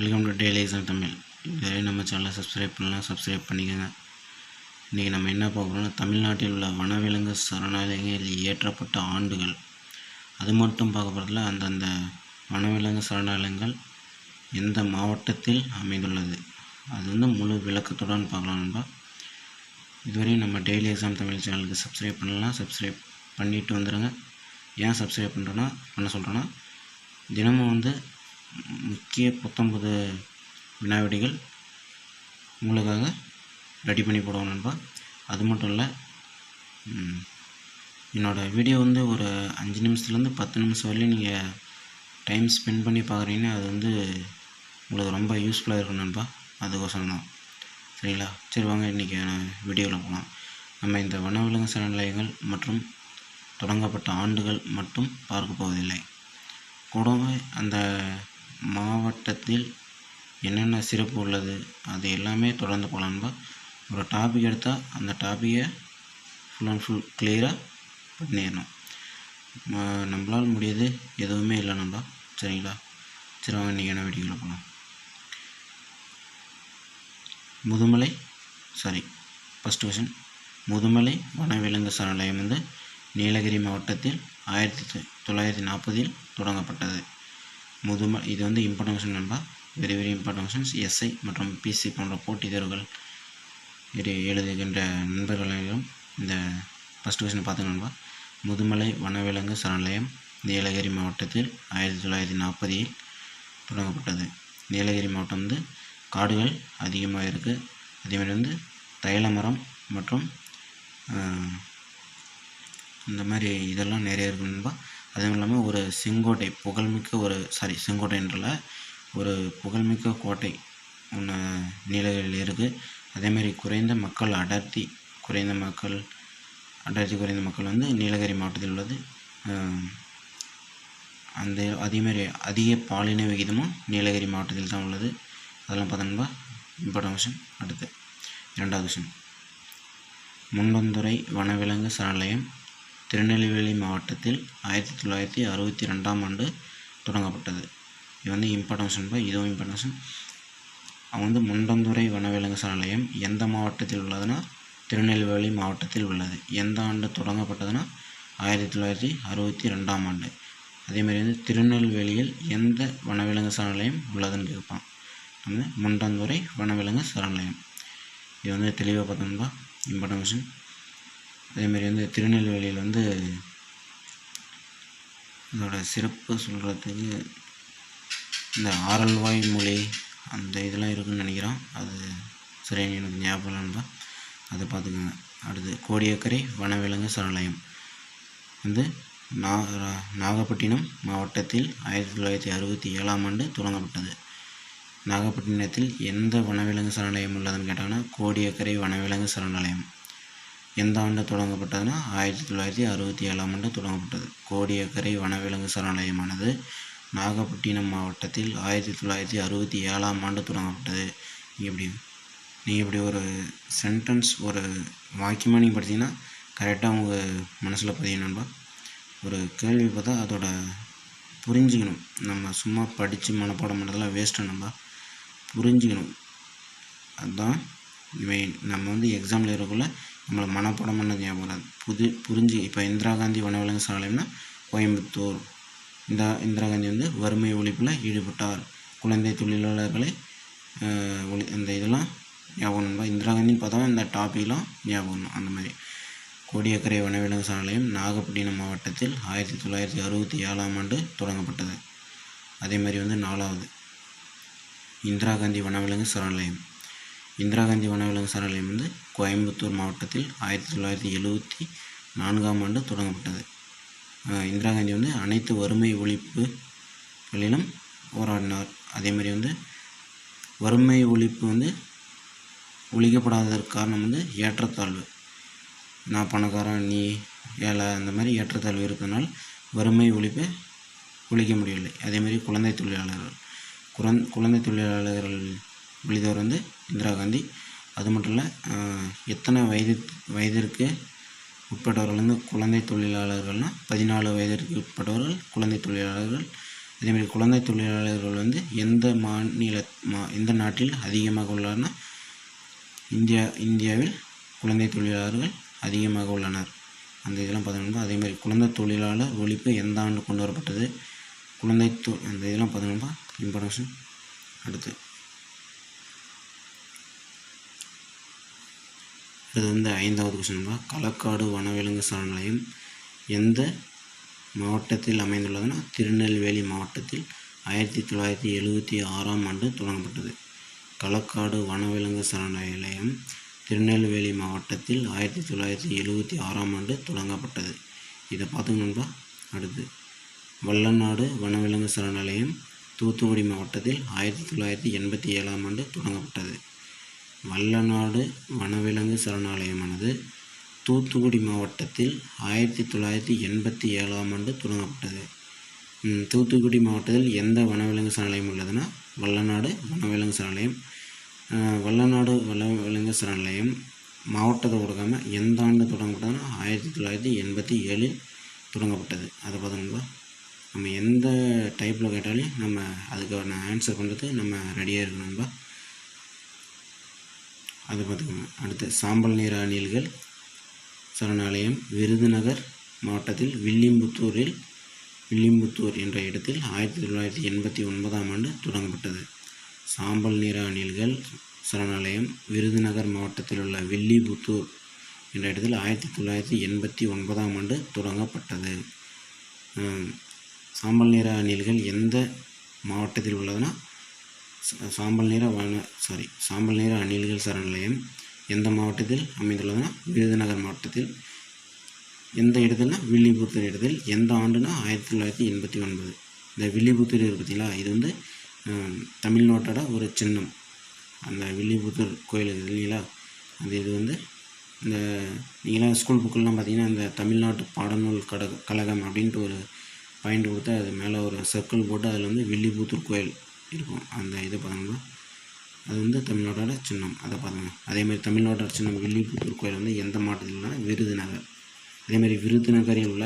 Welcome to daily exam Tamil இதுவரை நம்ம சேனலை சப்ஸ்கிரைப் பண்ணலாம் சப்ஸ்கிரைப் பண்ணிக்கோங்க. இன்றைக்கி நம்ம என்ன பார்க்க தமிழ்நாட்டில் உள்ள வனவிலங்கு சரணாலயங்களில் ஏற்றப்பட்ட ஆண்டுகள். அது மட்டும் பார்க்க போகிறதுல அந்தந்த வனவிலங்கு சரணாலயங்கள் எந்த மாவட்டத்தில் அமைந்துள்ளது. அது வந்து முழு விளக்கத்துடன் பார்க்கலாம் நண்பா. இதுவரையும் நம்ம டெய்லி எக்ஸாம் தமிழ் சேனலுக்கு சப்ஸ்கிரைப் பண்ணலாம் சப்ஸ்கிரைப் பண்ணிட்டு வந்துடுங்க ஏன் சப்ஸ்கிரைப் பண்ணுறோன்னா பண்ண சொல்கிறோன்னா தினமும் வந்து முக்கிய பத்தொன்பது வினாவிடைகள் உங்களுக்காக ரெடி பண்ணி போடுவோம் நண்பா. அது மட்டும் இல்லை என்னோடய வீடியோ வந்து ஒரு அஞ்சு நிமிஷத்துலேருந்து பத்து நிமிஷம் வரையிலும் நீங்கள் டைம் ஸ்பெண்ட் பண்ணி பார்க்குறீங்கன்னா அது வந்து உங்களுக்கு ரொம்ப யூஸ்ஃபுல்லாக இருக்கும் நண்பா. அதுக்கோசரம் தான். சரிங்களா? சரி வாங்க இன்றைக்கி வீடியோவில் போகலாம். நம்ம இந்த வனவிலங்கு சரணாலயங்கள் மற்றும் தொடங்கப்பட்ட ஆண்டுகள் மட்டும் பார்க்க போவதில்லை. கூடவே அந்த மாவட்டத்தில் என்னென்ன சிறப்பு உள்ளது அது எல்லாமே தொடர்ந்து போகலான்பா ஒரு டாபிக் எடுத்தால் அந்த டாப்பிக்கை ஃபுல் அண்ட் ஃபுல் கிளியராக பண்ணிடணும். நம்மளால் முடியாது எதுவுமே இல்லை நண்பா. சரிங்களா? சரி வாங்க இன்றைக்கி என்ன வீடியோவில் போகலாம் Mudumalai sorry first question Mudumalai வனவிலங்கு சரணாலயம் வந்து நீலகிரி மாவட்டத்தில் ஆயிரத்தி தொள்ளாயிரத்தி நாற்பதில் தொடங்கப்பட்டது. முதும இது வந்து இம்பார்ட்டன்ஷன் நண்பா. Very very important questions SI மற்றும் பிசி போன்ற போட்டித் தேர்வுகள் எழுதுகின்ற நண்பர்களும் இந்த ஃபஸ்ட் கொஸ்டின் பார்த்து நண்பா. முதுமலை வனவிலங்கு சரணாலயம் நீலகிரி மாவட்டத்தில் ஆயிரத்தி தொள்ளாயிரத்தி நாற்பதில் தொடங்கப்பட்டது. நீலகிரி மாவட்டம் வந்து காடுகள் அதிகமாக இருக்குது அதேமாதிரி வந்து தைல மரம் மற்றும் இந்த மாதிரி இதெல்லாம் நிறைய இருக்கு நண்பா. அதுவும் இல்லாமல் ஒரு செங்கோட்டை புகழ்மிக்க ஒரு சாரி செங்கோட்டைன்றல ஒரு புகழ்மிக்க கோட்டை ஒன்று நீலகிரியில் இருக்குது அதேமாதிரி குறைந்த மக்கள் அடர்த்தி குறைந்த மக்கள் அடர்த்தி குறைந்த மக்கள் வந்து நீலகிரி மாவட்டத்தில் உள்ளது. அந்த அதேமாதிரி அதிக பாலின விகிதமும் நீலகிரி மாவட்டத்தில் தான் உள்ளது. அதெல்லாம் பார்த்தோம்னா இம்பார்ட்டன் கொஷின் அடுத்து இரண்டாவது கொஷின் முண்டந்துறை வனவிலங்கு சரணாலயம் திருநெல்வேலி மாவட்டத்தில் ஆயிரத்தி தொள்ளாயிரத்தி அறுபத்தி ரெண்டாம் ஆண்டு தொடங்கப்பட்டது. இது வந்து இம்பார்ட்டன்ஷன் இதுவும் இம்பார்ட்டன்ஷன் அவங்க வந்து முண்டந்துறை வனவிலங்கு சரணாலயம் எந்த மாவட்டத்தில் உள்ளதுன்னா திருநெல்வேலி மாவட்டத்தில் உள்ளது. எந்த ஆண்டு தொடங்கப்பட்டதுன்னா ஆயிரத்தி தொள்ளாயிரத்தி அறுபத்தி ரெண்டாம் ஆண்டு. அதேமாதிரி வந்து திருநெல்வேலியில் எந்த வனவிலங்கு சரணாலயம் உள்ளதுன்னு கேட்பான். வந்து முண்டந்துறை வனவிலங்கு சரணாலயம் இது வந்து தெளிவாக பார்த்தோம்னா இம்பார்ட்டன்ஸ் அதேமாரி வந்து திருநெல்வேலியில் வந்து இதோட சிறப்பு சொல்கிறதுக்கு இந்த ஆரல்வாய் மொழி அந்த இதெல்லாம் இருக்குன்னு நினைக்கிறோம் அது சரியான எனக்கு ஞாபகம் இல்லைன்பா அதை பார்த்துக்கோங்க. அடுத்து கோடியக்கரை வனவிலங்கு சரணாலயம். வந்து நா ரா- நாகப்பட்டினம் மாவட்டத்தில் ஆயிரத்தி தொள்ளாயிரத்தி அறுபத்தி ஏழாம் ஆண்டு தொடங்கப்பட்டது. நாகப்பட்டினத்தில் எந்த வனவிலங்கு சரணாலயம் உள்ளதுன்னு கேட்டாங்கன்னா கோடியக்கரை வனவிலங்கு சரணாலயம். எந்த ஆண்டு தொடங்கப்பட்டதுன்னா ஆயிரத்தி தொள்ளாயிரத்தி அறுபத்தி ஏழாம் ஆண்டு தொடங்கப்பட்டது. கோடியக்கரை வனவிலங்கு சரணாலயமானது நாகப்பட்டினம் மாவட்டத்தில் ஆயிரத்தி தொள்ளாயிரத்தி அறுபத்தி ஏழாம் ஆண்டு தொடங்கப்பட்டது. நீங்கள் இப்படி நீங்கள் இப்படி ஒரு சென்டென்ஸ் ஒரு வாக்கியமாக நீங்கள் படித்தீங்கன்னா கரெக்டாக உங்கள் மனசில் பதியும் நண்பா. ஒரு கேள்வி பார்த்தா அதோட புரிஞ்சுக்கணும். நம்ம சும்மா படித்து மனப்பாடம் பண்ணுறதெல்லாம் வேஸ்ட்டு நம்ம புரிஞ்சுக்கணும். அதுதான் மெயின் நம்ம வந்து எக்ஸாமில் இருக்கக்குள்ள நம்மளை மனப்படம் பண்ணது ஞாபகம் வராது. புது புரிஞ்சு இப்போ இந்திரா காந்தி வனவிலங்கு சரணாலயம்னா கோயம்புத்தூர். இந்த இந்திரா காந்தி வந்து வறுமை ஒழிப்பில் ஈடுபட்டார். குழந்தை தொழிலாளர்களை ஒளி இந்த இதெல்லாம் ஞாபகம் இந்திரா காந்தின்னு பார்த்தா இந்த டாபிக்லாம் ஞாபகம் அந்த மாதிரி. கோடியக்கரை வனவிலங்கு சரணாலயம் நாகப்பட்டினம் மாவட்டத்தில் ஆயிரத்தி தொள்ளாயிரத்தி அறுபத்தி ஏழாம் ஆண்டு தொடங்கப்பட்டது. அதே மாதிரி வந்து நாலாவது. இந்திரா காந்தி வனவிலங்கு சரணாலயம் இந்திரா காந்தி வனவிலங்கு சரணாலயம் வந்து கோயம்புத்தூர் மாவட்டத்தில் ஆயிரத்தி தொள்ளாயிரத்தி எழுபத்தி நான்காம் ஆண்டு தொடங்கப்பட்டது. இந்திரா காந்தி வந்து அனைத்து வறுமை ஒழிப்புகளிலும் போராடினார். அதே மாதிரி வந்து வறுமை ஒழிப்பு வந்து ஒழிக்கப்படாததற்கு காரணம் வந்து ஏற்றத்தாழ்வு. நான் பணக்காரன் நீ ஏழை அந்த மாதிரி ஏற்றத்தாழ்வு இருப்பதனால் வறுமை ஒழிப்பை ஒழிக்க முடியவில்லை. அதேமாதிரி குழந்தை தொழிலாளர்கள். குழந் குழந்தை தொழிலாளர்கள் ஒழித்தவர் வந்து இந்திரா காந்தி. அது மட்டும் இல்லை எத்தனை வயது வயதிற்கு உட்பட்டவர்கள் வந்து குழந்தை தொழிலாளர்கள்னால் பதினாலு வயதிற்கு உட்பட்டவர்கள் குழந்தை தொழிலாளர்கள். அதேமாதிரி குழந்தை தொழிலாளர்கள் வந்து எந்த மாநில மா எந்த நாட்டில் அதிகமாக உள்ளார்னா இந்தியா இந்தியாவில் குழந்தை தொழிலாளர்கள் அதிகமாக உள்ளனர். அந்த இதெல்லாம் பார்த்தோம்னா அதேமாதிரி குழந்தை தொழிலாளர் ஒழிப்பு எந்த ஆண்டு கொண்டு வரப்பட்டது? குழந்தை தொ அந்த இதெல்லாம் பார்த்தோம்னா இம்பார்ட்டன்ஷன் அடுத்து. இது வந்து ஐந்தாவது கொஸ்டின் தான் களக்காடு வனவிலங்கு சரணாலயம் எந்த மாவட்டத்தில் அமைந்துள்ளதுன்னா திருநெல்வேலி மாவட்டத்தில் ஆயிரத்தி தொள்ளாயிரத்தி எழுபத்தி ஆறாம் ஆண்டு தொடங்கப்பட்டது. களக்காடு வனவிலங்கு சரணாலயம் திருநெல்வேலி மாவட்டத்தில் ஆயிரத்தி தொள்ளாயிரத்தி எழுபத்தி ஆறாம் ஆண்டு தொடங்கப்பட்டது. இதை பார்த்துக்கணும்பா அடுத்து வல்லநாடு வனவிலங்கு சரணாலயம் தூத்துக்குடி மாவட்டத்தில் ஆயிரத்தி தொள்ளாயிரத்தி எண்பத்தி ஏழாம் ஆண்டு தொடங்கப்பட்டது. வல்லநாடு வனவிலங்கு சரணாலயமானது தூத்துக்குடி மாவட்டத்தில் ஆயிரத்தி தொள்ளாயிரத்தி எண்பத்தி ஏழாம் ஆண்டு தொடங்கப்பட்டது. தூத்துக்குடி மாவட்டத்தில் எந்த வனவிலங்கு சரணாலயம் உள்ளதுன்னா வல்லநாடு வனவிலங்கு சரணாலயம். வல்லநாடு வனவிலங்கு சரணாலயம் மாவட்டத்தை கொடுக்காமல் எந்த ஆண்டு தொடங்கப்பட்டதுன்னா ஆயிரத்தி தொள்ளாயிரத்தி எண்பத்தி ஏழில் தொடங்கப்பட்டது. அதை பார்த்தோம்னா நம்ம எந்த டைப்பில் கேட்டாலும் நம்ம அதுக்கான ஆன்சர் பண்ணுறது நம்ம ரெடியாக இருக்கணும்பா அதை பார்த்துக்கோங்க அடுத்து சாம்பல் நிற அணில்கள் சரணாலயம் விருதுநகர் மாவட்டத்தில் வில்லிம்புத்தூரில் வில்லிம்புத்தூர் என்ற இடத்தில் ஆயிரத்தி தொள்ளாயிரத்தி எண்பத்தி ஒன்பதாம் ஆண்டு தொடங்கப்பட்டது. சாம்பல் நிற அணில்கள் சரணாலயம் விருதுநகர் மாவட்டத்தில் உள்ள வில்லிபுத்தூர் என்ற இடத்தில் ஆயிரத்தி தொள்ளாயிரத்தி எண்பத்தி ஒன்பதாம் ஆண்டு தொடங்கப்பட்டது. சாம்பல் நிற அணில்கள் எந்த மாவட்டத்தில் உள்ளதுன்னா சாம்பல் நிற வன சாரி சாம்பல் நிற அணில்கள் சரணாலயம் எந்த மாவட்டத்தில் அமைந்துள்ளதுன்னா விருதுநகர் மாவட்டத்தில் எந்த இடத்துலனா வில்லிபுத்தூர் இடத்தில் எந்த ஆண்டுனா ஆயிரத்தி தொள்ளாயிரத்தி எண்பத்தி ஒன்பது. இந்த வில்லிபுத்தூர் இருக்கு பார்த்தீங்களா இது வந்து தமிழ்நாட்டோட ஒரு சின்னம். அந்த வில்லிபுத்தூர் கோயில் இருக்குது இல்லைங்களா அந்த இது வந்து இந்த நீங்களாம் ஸ்கூல் புக்கெல்லாம் பார்த்தீங்கன்னா இந்த தமிழ்நாட்டு பாடநூல் கட கழகம் அப்படின்ட்டு ஒரு பாயிண்ட் கொடுத்து அது மேலே ஒரு சர்க்கிள் போட்டு அதில் வந்து வில்லிபுத்தூர் கோயில் இருக்கும். அந்த இதை பார்த்தோம்னா அது வந்து தமிழ்நாட்டோட சின்னம். அதை பாருங்க. அதேமாதிரி தமிழ்நாட்டோட சின்னம் வில்லிபுத்தூர் கோயில் வந்து எந்த மாவட்டத்தில்னா விருதுநகர் அதேமாதிரி விருதுநகரில் உள்ள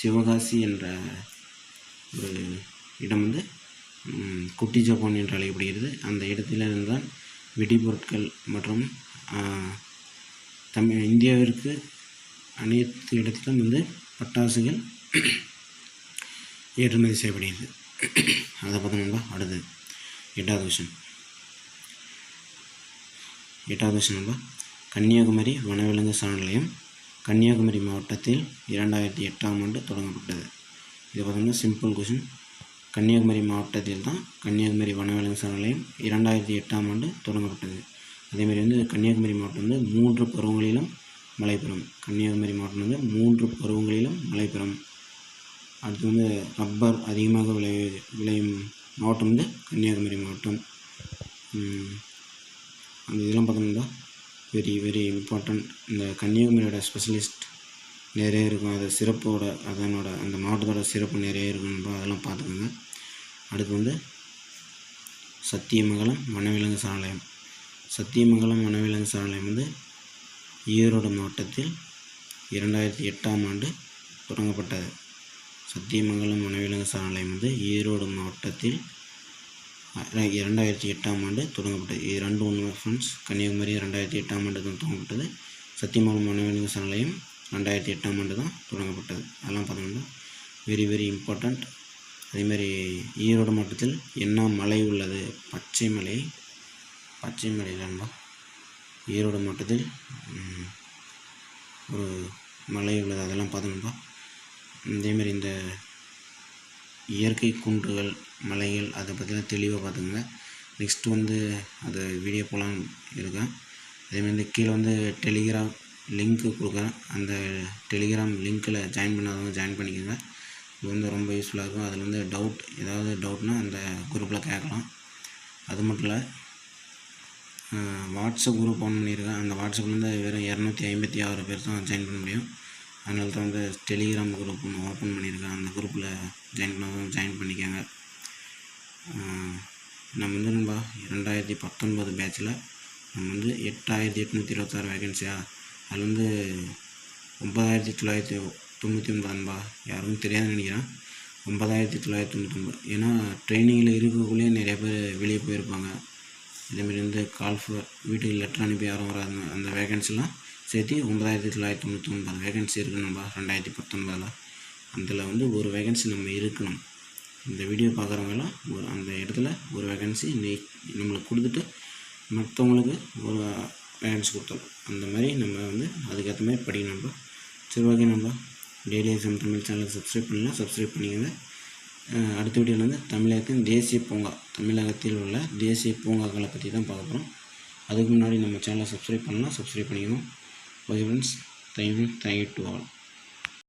சிவகாசி என்ற ஒரு இடம் வந்து குட்டி ஜப்பான் என்று அழைக்கப்படுகிறது. அந்த இடத்துல இருந்தால் வெடிபொருட்கள் மற்றும் தமிழ் இந்தியாவிற்கு அனைத்து இடத்திலும் வந்து பட்டாசுகள் ஏற்றுமதி செய்யப்படுகிறது. அதை பார்த்தோம்னா அடுத்தது எட்டாவது கொஷின் எட்டாவது கொஷின் நம்ம கன்னியாகுமரி வனவிலங்கு சரணாலயம் கன்னியாகுமரி மாவட்டத்தில் இரண்டாயிரத்தி எட்டாம் ஆண்டு தொடங்கப்பட்டது. இது பார்த்தோம்னா சிம்பிள் கொஷின் கன்னியாகுமரி மாவட்டத்தில் தான் கன்னியாகுமரி வனவிலங்கு சரணாலயம் இரண்டாயிரத்தி எட்டாம் ஆண்டு தொடங்கப்பட்டது. அதேமாதிரி வந்து கன்னியாகுமரி மாவட்டம் வந்து மூன்று பருவங்களிலும் மழை பெறும். கன்னியாகுமரி மாவட்டம் வந்து மூன்று பருவங்களிலும் மழை பெறும். அடுத்து வந்து ரப்பர் அதிகமாக விளை விளையும் மாவட்டம் வந்து கன்னியாகுமரி மாவட்டம். அந்த இதெல்லாம் பார்த்தோம்னா வெரி வெரி இம்பார்ட்டண்ட் இந்த கன்னியாகுமரியோட ஸ்பெஷலிஸ்ட் நிறைய இருக்கும். அது சிறப்போட அதனோட அந்த மாவட்டத்தோட சிறப்பு நிறைய இருக்கும். அதெல்லாம் பார்த்துக்கோங்க. அடுத்து வந்து சத்தியமங்கலம் வனவிலங்கு சரணாலயம் சத்தியமங்கலம் வனவிலங்கு சாலயம் வந்து ஈரோடு மாவட்டத்தில் இரண்டாயிரத்தி எட்டாம் ஆண்டு தொடங்கப்பட்டது. சத்தியமங்கலம் வனவிலங்கு சரணாலயம் வந்து ஈரோடு மாவட்டத்தில் இரண்டாயிரத்தி எட்டாம் ஆண்டு தொடங்கப்பட்டது. இது ரெண்டு ஒன்று ஃப்ரெண்ட்ஸ் கன்னியாகுமரி ரெண்டாயிரத்தி எட்டாம் ஆண்டு தான் தொடங்கப்பட்டது. சத்தியமங்கலம் வனவிலங்கு சரணாலயம் ரெண்டாயிரத்தி எட்டாம் ஆண்டு தான் தொடங்கப்பட்டது. அதெல்லாம் பார்த்தோம்னா வெரி வெரி இம்பார்ட்டண்ட் அதேமாதிரி ஈரோடு மாவட்டத்தில் என்ன மலை உள்ளது? பச்சை மலை. பச்சை மலையில் ஈரோடு மாவட்டத்தில் ஒரு மலை உள்ளது. அதெல்லாம் பார்த்தோம்ப்பா இதேமாரி இந்த இயற்கை குன்றுகள் மலைகள் அதை பற்றிலாம் தெளிவாக பார்த்துங்க நெக்ஸ்ட் வந்து அது வீடியோ போலாம் இருக்கேன். அதேமாதிரி இந்த கீழே வந்து டெலிகிராம் லிங்க்கு கொடுக்குறேன். அந்த டெலிகிராம் லிங்க்கில் ஜாயின் பண்ணாதவங்க ஜாயின் பண்ணிக்கோங்க. இது வந்து ரொம்ப யூஸ்ஃபுல்லாக இருக்கும். அதில் வந்து டவுட் ஏதாவது டவுட்னா அந்த குரூப்பில் கேட்கலாம். அது மட்டும் இல்லை வாட்ஸ்அப் குரூப் ஆன் பண்ணியிருக்கேன். அந்த வாட்ஸ்அப்பில் வந்து வெறும் இரநூத்தி ஐம்பத்தி ஆறு பேர் தான் ஜாயின் பண்ண முடியும். அதனால தான் வந்து டெலிகிராம் குரூப் ஒன்று ஓப்பன் பண்ணியிருக்கேன் அந்த குரூப்பில் ஜாயின் பண்ணவும் ஜாயின் பண்ணிக்கோங்க. நம்ம வந்து நம்ம ரெண்டாயிரத்தி பத்தொன்பது பேட்சில் நம்ம வந்து எட்டாயிரத்தி எட்நூற்றி இருபத்தாறு வேகன்சியா அதில் வந்து ஒம்பதாயிரத்தி தொள்ளாயிரத்தி தொண்ணூற்றி ஒன்பதுன்பா யாருக்கும் தெரியாதுன்னு நினைக்கிறேன். ஒன்பதாயிரத்தி தொள்ளாயிரத்தி தொண்ணூத்தொம்பது ஏன்னா ட்ரைனிங்கில் இருக்கக்குள்ளேயே நிறைய பேர் வெளியே போயிருப்பாங்க. இதேமாரி வந்து கால் ஃபர் வீட்டுக்கு லெட்டர் அனுப்பி யாரும் வராதுங்க. அந்த வேகன்சிலாம் சேர்த்து ஒன்பதாயிரத்தி தொள்ளாயிரத்தி தொண்ணூற்றி ஒன்பது வேகன்சி இருக்குது நம்ம ரெண்டாயிரத்தி பத்தொன்பதில். அதில் வந்து ஒரு வேகன்சி நம்ம இருக்கணும். இந்த வீடியோ பார்க்குறவங்களாம் ஒரு அந்த இடத்துல ஒரு வேகன்சி நெய் நம்மளுக்கு கொடுத்துட்டு மற்றவங்களுக்கு ஒரு வேகன்சி கொடுத்தோம் அந்த மாதிரி நம்ம வந்து அதுக்கேற்ற மாதிரி படிக்கணும் நம்ம சரி ஓகே நம்ம டெய்லி எக்ஸாம் தமிழ் சேனலுக்கு சப்ஸ்கிரைப் பண்ணலாம் சப்ஸ்கிரைப் பண்ணிக்கோங்க. அடுத்த வீடியோவில் வந்து தமிழகத்தின் தேசிய பூங்கா தமிழகத்தில் உள்ள தேசிய பூங்காக்களை பற்றி தான் பார்க்க போகிறோம் அதுக்கு முன்னாடி நம்ம சேனலை சப்ஸ்கிரைப் பண்ணலாம் சப்ஸ்கிரைப் பண்ணிக்கணும் Bye friends. Thank you. Thank you to all.